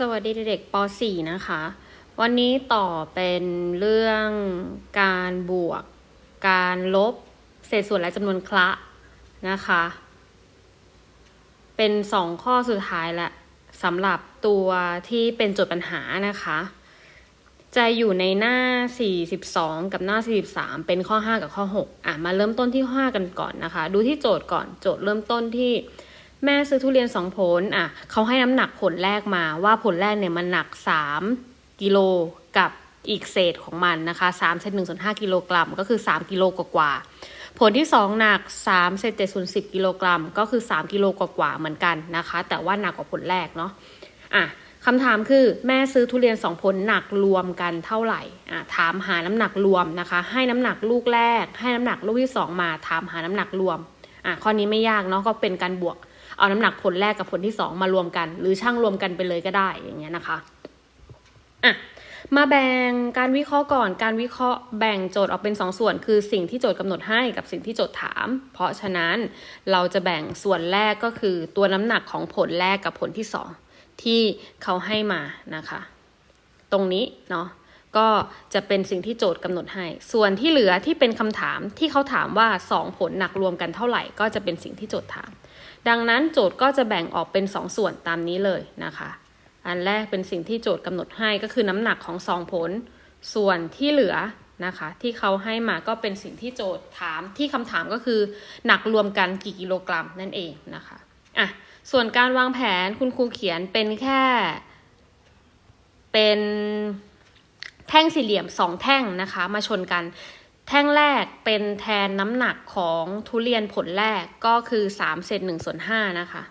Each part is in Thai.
สวัสดีเด็กๆป .4 นะคะ วันนี้ต่อเป็นเรื่องการบวก การลบ เศษส่วนและจำนวนคละนะคะ เป็นสองข้อสุดท้ายละสำหรับตัวที่เป็นโจทย์ปัญหานะคะ จะอยู่ในหน้า 42 กับหน้า 43 เป็นข้อ 5 กับข้อ 6 อะ มาเริ่มต้นที่ข้อ5กันก่อนนะคะ ดูที่โจทย์ก่อน โจทย์เริ่มต้นที่ แม่ซื้อทุเรียน2ผลอะเขาให้น้ำหนักผลแรกมาว่าผลแรกเนี่ยมันหนัก3กิโลกับอีกเศษของมันนะคะ3เศษ1ส่วน5กิโลกรัมก็คือ3กิโลกว่าผลที่ 2 หนัก3เศษ7ส่วน10กิโลกรัม ก็คือ 3 กิโลกว่าๆเหมือนกันนะคะ แต่ว่าหนักกว่าผลแรกเนาะอะคำถามคือแม่ซื้อทุเรียนสองผลหนักรวมกันเท่าไหร่อะถามหาน้ำหนักรวมนะคะ ให้น้ำหนักลูกแรก ให้น้ำหนักลูกที่สองมาถามหาน้ำหนักรวมอะข้อนี้ไม่ยากเนาะก็เป็นการบวก เอาน้ำหนักผลแรกกับผลที่สองมารวมกัน หรือช่างรวมกันไปเลยก็ได้อย่างเงี้ยนะคะอะมาแบ่งการวิเคราะห์ก่อน การวิเคราะห์แบ่งโจทย์ออกเป็นสองส่วน คือสิ่งที่โจทย์กำหนดให้กับสิ่งที่โจทย์ถาม เพราะฉะนั้นเราจะแบ่งส่วนแรกก็คือตัวน้ำหนักของผลแรกกับผลที่สองที่เขาให้มานะคะ ตรงนี้เนาะก็จะเป็นสิ่งที่โจทย์กำหนดให้ ส่วนที่เหลือที่เป็นคำถามที่เขาถามว่า 2 ผลหนักรวมกันเท่าไหร่ ก็จะเป็นสิ่งที่โจทย์ถาม ดังนั้นโจทย์ก็จะแบ่งออกเป็น2ส่วนตามนี้เลยนะคะ อันแรกเป็นสิ่งที่โจทย์กำหนดให้ก็คือน้ำหนักของ2ผล ส่วนที่เหลือนะคะ ที่เขาให้มาก็เป็นสิ่งที่โจทย์ถามที่คำถามก็คือหนักรวมกันกี่กิโลกรัมนั่นเองนะคะอะส่วนการวางแผนคุณครูเขียนเป็นแค่ เป็นแท่งสี่เหลี่ยมสองแท่งนะคะ มาชนกัน แท่งแรกเป็นแทนน้ำหนักของทุเรียนผลแรกก็คือสามเศษหนึ่งส่วนห้านะคะ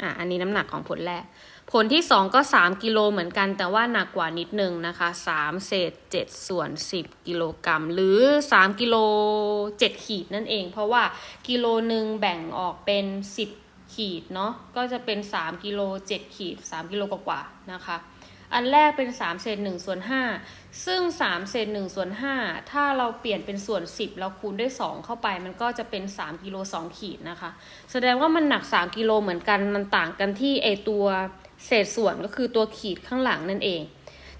อะ อันนี้น้ำหนักของผลแรก ผลที่สองก็สามกิโลเหมือนกันแต่ว่าหนักกว่านิดนึงนะคะสามเศษเจ็ดส่วนสิบกิโลกรัม หรือสามกิโลเจ็ดขีดนั่นเอง เพราะว่ากิโลหนึ่งแบ่งออกเป็นสิบขีดเนาะ ก็จะเป็นสามกิโลเจ็ดขีดสามกิโลกว่าๆนะคะ อันแรกเป็น3เศษ1ส่วน5ซึ่ง3เศษ1ส่วน5ถ้าเราเปลี่ยนเป็นส่วน 10 เราคูณด้วย 2 เข้าไป มันก็จะเป็น 3กิโล2ขีดนะคะ แสดงว่ามันหนัก 3กิโลเหมือนกันมันต่างกันที่ไอตัวเศษส่วนก็คือตัวขีดข้างหลังนั่นเอง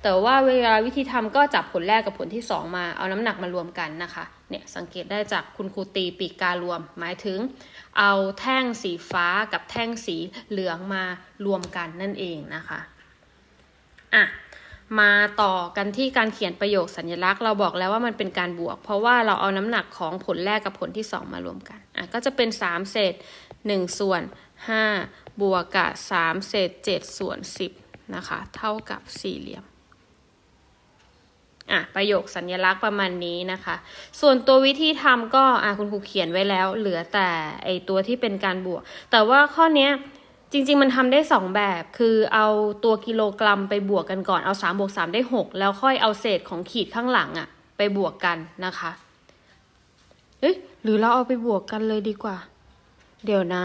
แต่ว่าเวลาวิธีทำก็จับผลแรกกับผลที่ 2 มาเอาน้ำหนักมารวมกันนะคะเนี่ยสังเกตได้จากคุณครูตีปีกการวม หมายถึง เอาแท่งสีฟ้ากับแท่งสีเหลืองมารวมกันนั่นเองนะคะ อะมาต่อกันที่การเขียนประโยคสัญลักษณ์ เราบอกแล้วว่ามันเป็นการบวก เพราะว่าเราเอาน้ำหนักของผลแรกกับผลที่ 2 มารวมกันอะก็จะเป็น 3 เศษ 1 ส่วน 5 บวกกับ3เศษ 7 ส่วน 10 นะคะ เท่ากับสี่เหลี่ยมอะประโยคสัญลักษณ์ประมาณนี้นะคะ ส่วนตัววิธีทำก็อะคุณครูเขียนไว้แล้ว เหลือแต่ไอตัวที่เป็นการบวก แต่ว่าข้อเนี้ย จริง ๆ มันทำได้สองแบบ คือเอาตัวกิโลกรัมไปบวกกันก่อน เอาสามบวกสามได้หกแล้วค่อยเอาเศษของขีดข้างหลังอะไปบวกกันนะคะ เอ้ยหรือเราเอาไปบวกกันเลยดีกว่า เดี๋ยวนะ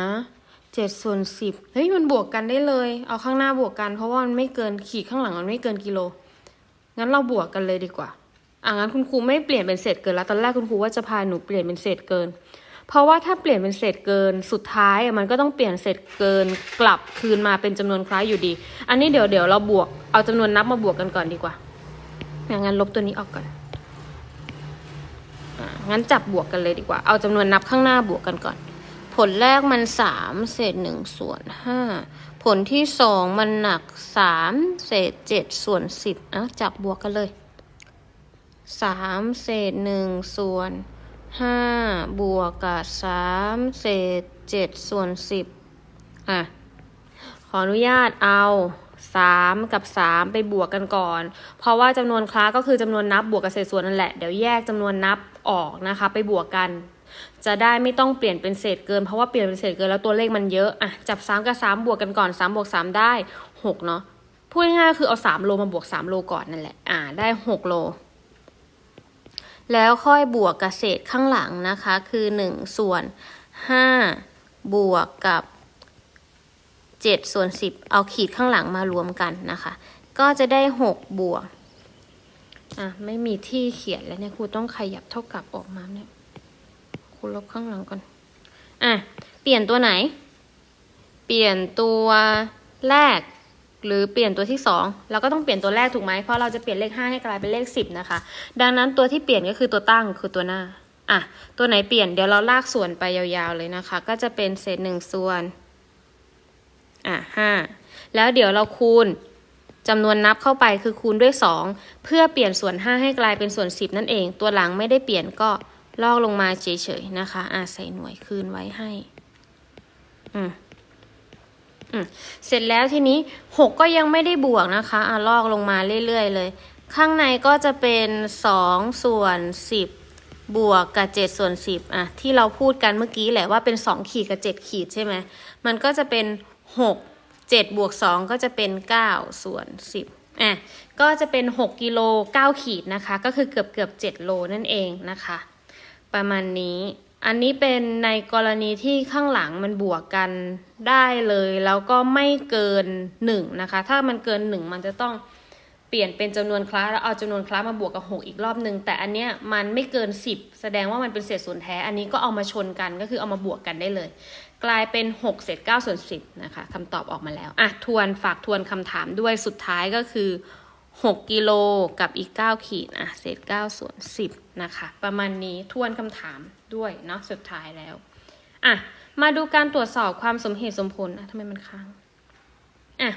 เจ็ดส่วนสิบเฮ้ยมันบวกกันได้เลย เอาข้างหน้าบวกกัน เพราะว่ามันไม่เกินขีดข้างหลังมันไม่เกินกิโล งั้นเราบวกกันเลยดีกว่าอะงั้นคุณครูไม่เปลี่ยนเป็นเศษเกินแล้ว ตอนแรกคุณครูว่าจะพาหนูเปลี่ยนเป็นเศษเกิน เพราะว่าถ้าเปลี่ยนเป็นเศษเกินสุดท้ายมันก็ต้องเปลี่ยนเศษเกินกลับคืนมาเป็นจำนวนคล้ายอยู่ดี อันนี้เดี๋ยวเดี๋ยวเราบวกเอาจำนวนนับมาบวกกันก่อนดีกว่าอย่างนั้นลบตัวนี้ออกก่อนงั้นจับบวกกันเลยดีกว่า เอาจำนวนนับข้างหน้าบวกกันก่อน ผลแรกมันสามเศษหนึ่งส่วนห้าผลที่สองมันหนักสามเศษเจ็ดส่วนสิบอะจับบวกกันเลยสามเศษหนึ่งส่วน ห้าบวกกับสามเศษเจ็ดส่วนสิบอะ ขออนุญาตเอาสามกับสามไปบวกกันก่อน เพราะว่าจำนวนคลาสก็คือจำนวนนับบวกกับเศษส่วนนั่นแหละ เดี๋ยวแยกจำนวนนับออกนะคะ ไปบวกกัน จะได้ไม่ต้องเปลี่ยนเป็นเศษเกิน เพราะว่าเปลี่ยนเป็นเศษเกินแล้วตัวเลขมันเยอะ อะ จับสามกับสามบวกกันก่อนสามบวกสามได้หกเนาะ พูดง่ายๆคือเอาสามโลมาบวกสามโลก่อนนั่นแหละ อ่า ได้หกโล แล้วค่อยบวกกับเศษข้างหลังนะคะ คือหนึ่งส่วนห้าบวกกับเจ็ดส่วนสิบเอาขีดข้างหลังมารวมกันนะคะ ก็จะได้หกบวก อะ ไม่มีที่เขียนแล้วเนี่ยครูต้องขยับเท่ากับออกมาเนี่ยครูลบข้างหลังก่อน อะ เปลี่ยนตัวไหน เปลี่ยนตัวแรก หรือเปลี่ยนตัวที่สองเราก็ต้องเปลี่ยนตัวแรกถูกไหมเพราะเราจะเปลี่ยนเลขห้าให้กลายเป็นเลขสิบนะคะ ดังนั้นตัวที่เปลี่ยนก็คือตัวตั้งคือตัวหน้าอะตัวไหนเปลี่ยนเดี๋ยวเราลากส่วนไปยาวๆเลยนะคะ ก็จะเป็นเศษหนึ่งส่วนอะห้าแล้วเดี๋ยวเราคูณจำนวนนับเข้าไปคือคูณด้วย 2 เพื่อเปลี่ยนส่วน 5 ให้กลายเป็นส่วน 10 นั่นเอง ตัวหลังไม่ได้เปลี่ยนก็ลอกลงมาเฉยๆนะคะอะใส่หน่วยคืนไว้ให้ อืม เสร็จแล้วทีนี้6ก็ยังไม่ได้บวกนะคะอะลอกลงมาเรื่อยๆเลย ข้างในก็จะเป็น2ส่วน10บวกกับ7ส่วน10อะที่เราพูดกันเมื่อกี้แหละว่าเป็น2ขีดกับ7ขีดใช่ไหมมันก็จะเป็น6 7บวก2ก็จะเป็น9ส่วน10อะก็จะเป็น6กิโล9ขีดนะคะ ก็คือเกือบเกือบ7โลนั่นเองนะคะ ประมาณนี้ อันนี้เป็นในกรณีที่ข้างหลังมันบวกกันได้เลย แล้วก็ไม่เกิน1นะคะ ถ้ามันเกิน 1 มันจะต้องเปลี่ยนเป็นจำนวนคลาสแล้วเอาจำนวนคลาสมาบวกกับ 6 อีกรอบหนึ่งแต่อันเนี้ยมันไม่เกิน 10 แสดงว่ามันเป็นเศษส่วนแท้ อันนี้ก็เอามาชนกันก็คือเอามาบวกกันได้เลย กลายเป็น6เศษ9ส่วน10นะคะคำตอบออกมาแล้วอะทวนฝากทวนคำถามด้วยสุดท้ายก็คือ6กิโลกับอีก 9 ขีดอะเศษ9ส่วน10นะคะประมาณนี้ทวนคำถาม ด้วยเนาะสุดท้ายแล้วอะมาดูการตรวจสอบความสมเหตุสมผลอะทำไมมันค้างอะ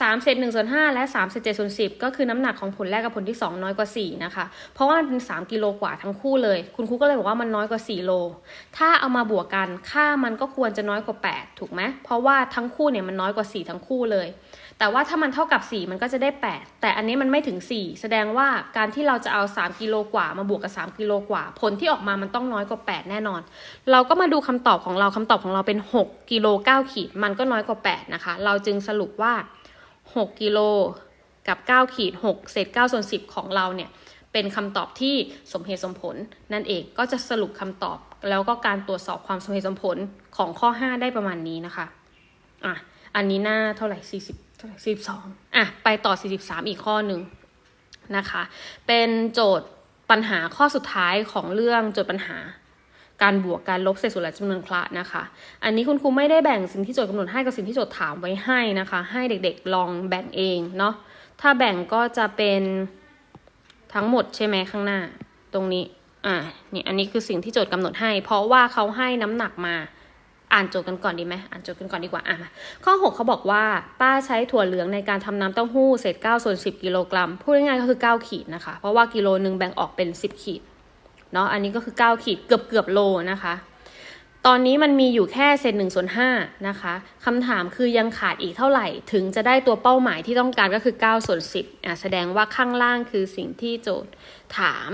สามเศษหนึ่งส่วนห้าและสามเศษเจ็ดส่วนสิบก็คือน้ำหนักของผลแรกกับผลที่สองน้อยกว่าสี่นะคะ เพราะว่ามันเป็นสามกิโลกว่าทั้งคู่เลย คุณครูก็เลยบอกว่ามันน้อยกว่าสี่โล ถ้าเอามาบวกกันค่ามันก็ควรจะน้อยกว่าแปดถูกไหมเพราะว่าทั้งคู่เนี่ยมันน้อยกว่าสี่ทั้งคู่เลย แต่ว่าถ้ามันเท่ากับ 4 มันก็จะได้ 8 แต่อันนี้มันไม่ถึง 4 แสดงว่าการที่เราจะเอา 3 กิโลกว่า มาบวกกับ 3 กิโลกว่า ผลที่ออกมามันต้องน้อยกว่า 8 แน่นอน เราก็มาดูคำตอบของเราคำตอบของเราเป็น 6กิโล9ขีด มันก็น้อยกว่า 8 นะคะ เราจึงสรุปว่า 6กิโลกับ 9 ขีด 6 เศษ9ส่วน10 ของเราเนี่ยเป็นคำตอบที่สมเหตุสมผล นั่นเองก็จะสรุปคำตอบ แล้วก็การตรวจสอบความสมเหตุสมผลของข้อ 5 ได้ประมาณนี้นะคะอะ อันนี้หน้าเท่าไหร่40เท่าไหร่42อะไปต่อ43อีกข้อหนึ่งนะคะ เป็นโจทย์ปัญหาข้อสุดท้ายของเรื่องโจทย์ปัญหาการบวกการลบเศษส่วนและจำนวนคละนะคะ อันนี้คุณครูไม่ได้แบ่งสิ่งที่โจทย์กำหนดให้กับสิ่งที่โจทย์ถามไว้ให้นะคะ ให้เด็กๆลองแบ่งเองเนาะ ถ้าแบ่งก็จะเป็นทั้งหมดใช่ไหมข้างหน้า ตรงนี้ อ่านี่ย อันนี้คือสิ่งที่โจทย์กำหนดให้ เพราะว่าเขาให้น้ำหนักมา อ่านโจทย์กันก่อนดีไหมอ่านโจทย์กันก่อนดีกว่าอะมาข้อ 6เขาบอกว่าป้าใช้ถั่วเหลืองในการทำน้ำเต้าหู้เศษ9ส่วน10 กิโลกรัมพูดง่ายๆก็คือ 9 ขีดนะคะ เพราะว่ากิโลนึงแบ่งออกเป็น 10 ขีดเนาะอันนี้ก็คือ 9 ขีดเกือบเกือบโลนะคะ ตอนนี้มันมีอยู่แค่เศษ1ส่วน5นะคะคำถามคือยังขาดอีกเท่าไหร่ ถึงจะได้ตัวเป้าหมายที่ต้องการก็คือ9ส่วน10อะแสดงว่าข้างล่างคือสิ่งที่โจทย์ถาม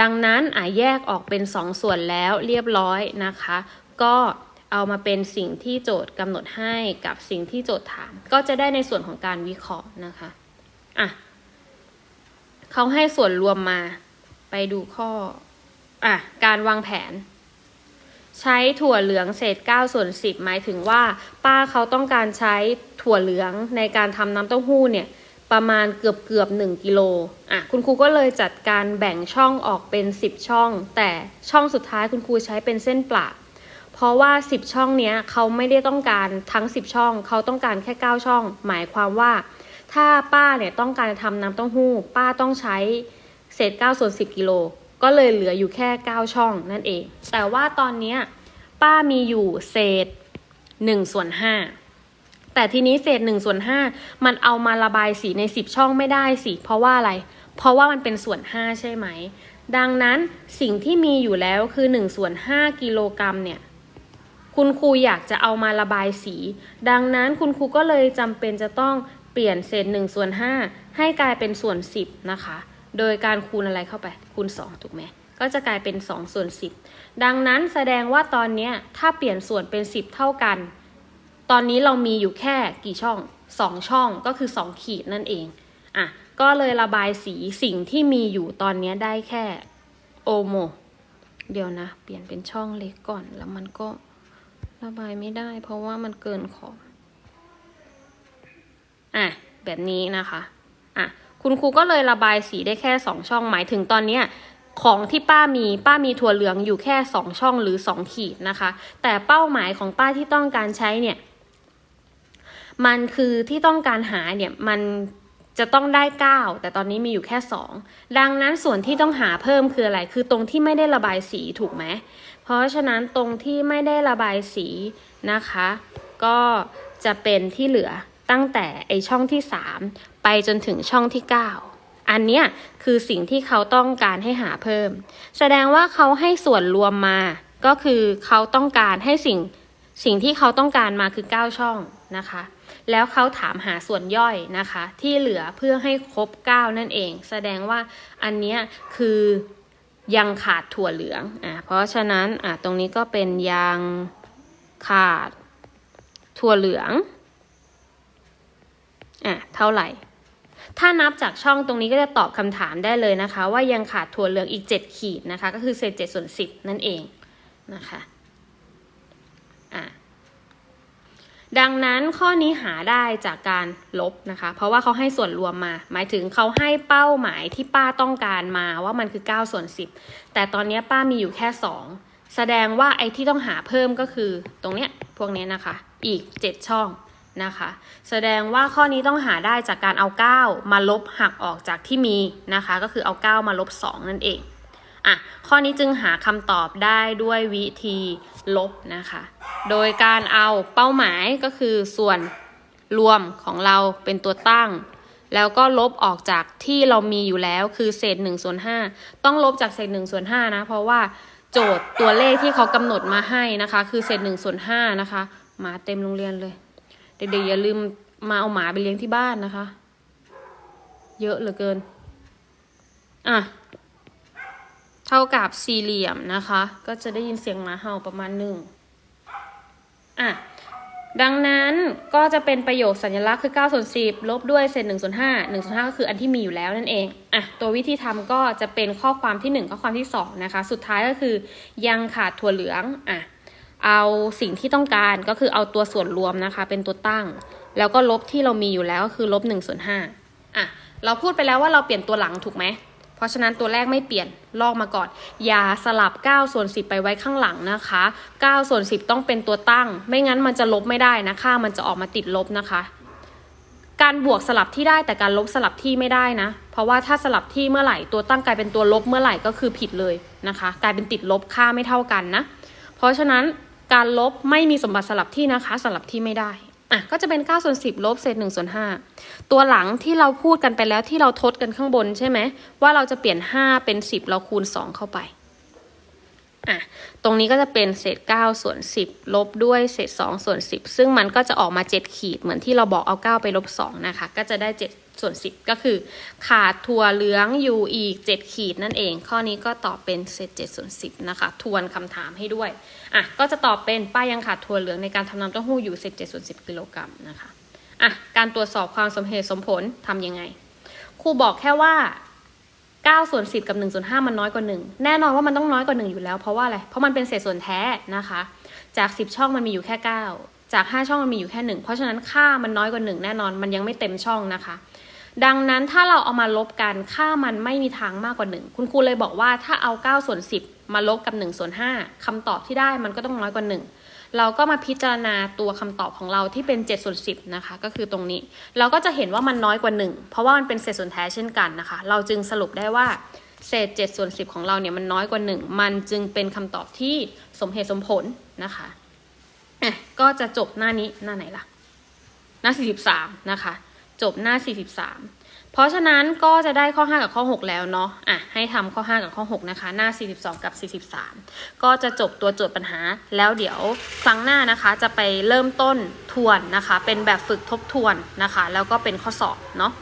ดังนั้นอะแยกออกเป็น 2 ส่วนแล้วเรียบร้อยนะคะ ก็ เอามาเป็นสิ่งที่โจทย์กำหนดให้กับสิ่งที่โจทย์ถาม ก็จะได้ในส่วนของการวิเคราะห์นะคะอะเขาให้ส่วนรวมมาไปดูข้ออะการวางแผน ใช้ถั่วเหลืองเศษ9ส่วน10 หมายถึงว่า ป้าเขาต้องการใช้ถั่วเหลืองในการทำน้ำเต้าหู้เนี่ยประมาณเกือบเกือบ1กิโลอะคุณครูก็เลยจัดการแบ่งช่องออกเป็น 10 ช่อง แต่ช่องสุดท้ายคุณครูใช้เป็นเส้นปละ เพราะว่า 10 ช่องเนี้ยเขาไม่ได้ต้องการทั้ง 10 ช่อง เขาต้องการแค่ 9 ช่อง หมายความว่า ถ้าป้าเนี่ยต้องการทำน้ำเต้าหู้ ป้าต้องใช้เศษ9ส่วน10กิโลก็เลยเหลืออยู่แค่ 9 ช่องนั่นเอง แต่ว่าตอนนี้ป้ามีอยู่เศษ1ส่วน5แต่ทีนี้เศษ1ส่วน5มันเอามาระบายสีใน 10 ช่องไม่ได้สิเพราะว่าอะไร เพราะว่ามันเป็นส่วน 5 ใช่ไหม ดังนั้นสิ่งที่มีอยู่แล้วคือ1ส่วน5กิโลกรัมเนี่ย คุณครูอยากจะเอามาระบายสี ดังนั้นคุณครูก็เลยจำเป็นจะต้องเปลี่ยนเศษ1ส่วน5ให้กลายเป็นส่วน 10 นะคะ โดยการคูณอะไรเข้าไป คูณ 2 ถูกไหม ก็จะกลายเป็น2ส่วน10 ดังนั้นแสดงว่าตอนนี้ถ้าเปลี่ยนส่วนเป็น 10 เท่ากัน ตอนนี้เรามีอยู่แค่กี่ช่อง 2 ช่องก็คือ 2 ขีดนั่นเอง อะ ก็เลยระบายสีสิ่งที่มีอยู่ตอนนี้ได้แค่โอโม เดี๋ยวนะ เปลี่ยนเป็นช่องเล็กก่อนแล้วมันก็ ระบายไม่ได้ เพราะว่ามันเกินขอบอะแบบนี้นะคะอะคุณครูก็เลยระบายสีได้แค่สองช่องหมายถึงตอนเนี้ยของที่ป้ามีป้ามีถั่วเหลืองอยู่แค่สองช่องหรือสองขีดนะคะ แต่เป้าหมายของป้าที่ต้องการใช้เนี่ยมันคือที่ต้องการหาเนี่ยมันจะต้องได้ 9 แต่ตอนนี้มีอยู่แค่ 2 ดังนั้นส่วนที่ต้องหาเพิ่มคืออะไร คือตรงที่ไม่ได้ระบายสีถูกไหม เพราะฉะนั้นตรงที่ไม่ได้ระบายสีนะคะ ก็จะเป็นที่เหลือตั้งแต่ไอช่องที่ 3 ไปจนถึงช่องที่ 9 อันเนี้ยคือสิ่งที่เขาต้องการให้หาเพิ่ม แสดงว่าเขาให้ส่วนรวมมา ก็คือเขาต้องการให้สิ่งสิ่งที่เขาต้องการมาคือ 9 ช่องนะคะ แล้วเขาถามหาส่วนย่อยนะคะ ที่เหลือเพื่อให้ครบ 9 นั่นเอง แสดงว่าอันเนี้ยคือ ยังขาดถั่วเหลืองอะเพราะฉะนั้นอะตรงนี้ก็เป็นยังขาดถั่วเหลืองอะเท่าไหร่ ถ้านับจากช่องตรงนี้ก็จะตอบคำถามได้เลยนะคะ ว่ายังขาดถั่วเหลืองอีก 7 ขีดนะคะ ก็คือเศษ7ส่วน10 นั่นเองนะคะอะ ดังนั้นข้อนี้หาได้จากการลบนะคะ เพราะว่าเขาให้ส่วนรวมมา หมายถึงเขาให้เป้าหมายที่ป้าต้องการมาว่ามันคือ9ส่วน10 แต่ตอนนี้ป้ามีอยู่แค่ 2 แสดงว่าไอ้ที่ต้องหาเพิ่มก็คือตรงเนี้ยพวกเนี้ยนะคะ อีก 7 ช่องนะคะ แสดงว่าข้อนี้ต้องหาได้จากการเอา 9 มาลบหักออกจากที่มีนะคะ ก็คือเอา 9 มาลบ 2 นั่นเองอะข้อนี้จึงหาคำตอบได้ด้วยวิธีลบนะคะ โดยการเอาเป้าหมายก็คือส่วนรวมของเราเป็นตัวตั้ง แล้วก็ลบออกจากที่เรามีอยู่แล้วคือเศษ1ส่วน5ต้องลบจากเศษ1ส่วน5นะ เพราะว่าโจทย์ตัวเลขที่เขากำหนดมาให้นะคะ คือเศษ1ส่วน5นะคะ หมาเต็มโรงเรียนเลย เด็กๆอย่าลืมมาเอาหมาไปเลี้ยงที่บ้านนะคะ เยอะเหลือเกิน อะ เท่ากับสี่เหลี่ยมนะคะ ก็จะได้ยินเสียงหมาเห่าประมาณหนึ่ง อะดังนั้นก็จะเป็นประโยคสัญลักษณ์คือ9ส่วน10 ลบด้วยเศษ1ส่วน5 1ส่วน5ก็คืออันที่มีอยู่แล้วนั่นเองอะตัววิธีทำก็จะเป็นข้อความที่ 1 ข้อความที่ 2 นะคะ สุดท้ายก็คือยังขาดถั่วเหลืองอะเอาสิ่งที่ต้องการก็คือเอาตัวส่วนรวมนะคะ เป็นตัวตั้ง แล้วก็ลบที่เรามีอยู่แล้วก็คือลบ1ส่วน5อะเราพูดไปแล้วว่าเราเปลี่ยนตัวหลังถูกไหม เพราะฉะนั้นตัวแรกไม่เปลี่ยนลอกมาก่อน อย่าสลับ9ส่วน10 ไปไว้ข้างหลังนะคะ9ส่วน10 ต้องเป็นตัวตั้ง ไม่งั้นมันจะลบไม่ได้นะค่ามันจะออกมาติดลบนะคะ การบวกสลับที่ได้แต่การลบสลับที่ไม่ได้นะ เพราะว่าถ้าสลับที่เมื่อไหร่ตัวตั้งกลายเป็นตัวลบเมื่อไหร่ก็คือผิดเลยนะคะ กลายเป็นติดลบค่าไม่เท่ากันนะ เพราะฉะนั้นการลบไม่มีสมบัติสลับที่นะคะสลับที่ไม่ได้ อะก็จะเป็น9ส่วน10ลบเศษ1ส่วน5ตัวหลังที่เราพูดกันไปแล้วที่เราทดกันข้างบนใช่ไหมว่าเราจะเปลี่ยน 5 เป็น 10 เราคูณ 2 เข้าไป อะตรงนี้ก็จะเป็นเศษ9ส่วน10 ลบด้วยเศษ2ส่วน10 ซึ่งมันก็จะออกมา 7 ขีดเหมือนที่เราบอกเอา 9 ไปลบ2นะคะ ก็จะได้ 7 ส่วน 10 ก็คือ ขาดถั่วเหลืองอยู่อีก 7 ขีดนั่นเอง ข้อนี้ก็ตอบเป็นเศษ7ส่วน10 นะคะ ทวนคำถามให้ด้วย อะ ก็จะตอบเป็นป้ายังขาดถั่วเหลืองในการทำน้ำเต้าหู้อยู่เศษ7ส่วน10 กิโลกรัมนะคะ อะ การตรวจสอบความสมเหตุสมผลทำยังไง ครูบอกแค่ว่า 9ส่วน10 กับ1ส่วน5มันน้อยกว่า 1 แน่นอนว่ามันต้องน้อยกว่า 1 อยู่แล้ว เพราะว่าอะไร เพราะมันเป็นเศษส่วนแท้นะคะ จาก 10 ช่องมันมีอยู่แค่ 9 จาก 5 ช่องมันมีอยู่แค่ 1 เพราะฉะนั้นค่ามันน้อยกว่า 1 แน่นอนมันยังไม่เต็มช่องนะคะ ดังนั้นถ้าเราเอามาลบกันค่ามันไม่มีทางมากกว่า 1 คุณครูเลยบอกว่าถ้าเอา 9 ส่วน 10 มาลบกับ1ส่วน5คำตอบที่ได้มันก็ต้องน้อยกว่า 1 เราก็มาพิจารณาตัวคำตอบของเราที่เป็น7ส่วน10นะคะก็คือตรงนี้ เราก็จะเห็นว่ามันน้อยกว่า 1 เพราะว่ามันเป็นเศษส่วนแท้เช่นกันนะคะ เราจึงสรุปได้ว่าเศษ7ส่วน10 ของเราเนี่ยมันน้อยกว่า 1 มันจึงเป็นคำตอบที่สมเหตุสมผลนะคะะก็จะจบหน้านี้หน้าไหนล่ะ หน้า 43 นะคะ จบหน้า 43 เพราะฉะนั้นก็จะได้ข้อ 5 กับข้อ 6 แล้วเนาะอะให้ทำข้อ 5 กับข้อ 6 นะคะ หน้า 42 กับ 43 ก็จะจบตัวโจทย์ปัญหา แล้วเดี๋ยวครั้งหน้านะคะจะไปเริ่มต้นทวนนะคะ เป็นแบบฝึกทบทวนนะคะ แล้วก็เป็นข้อสอบเนาะ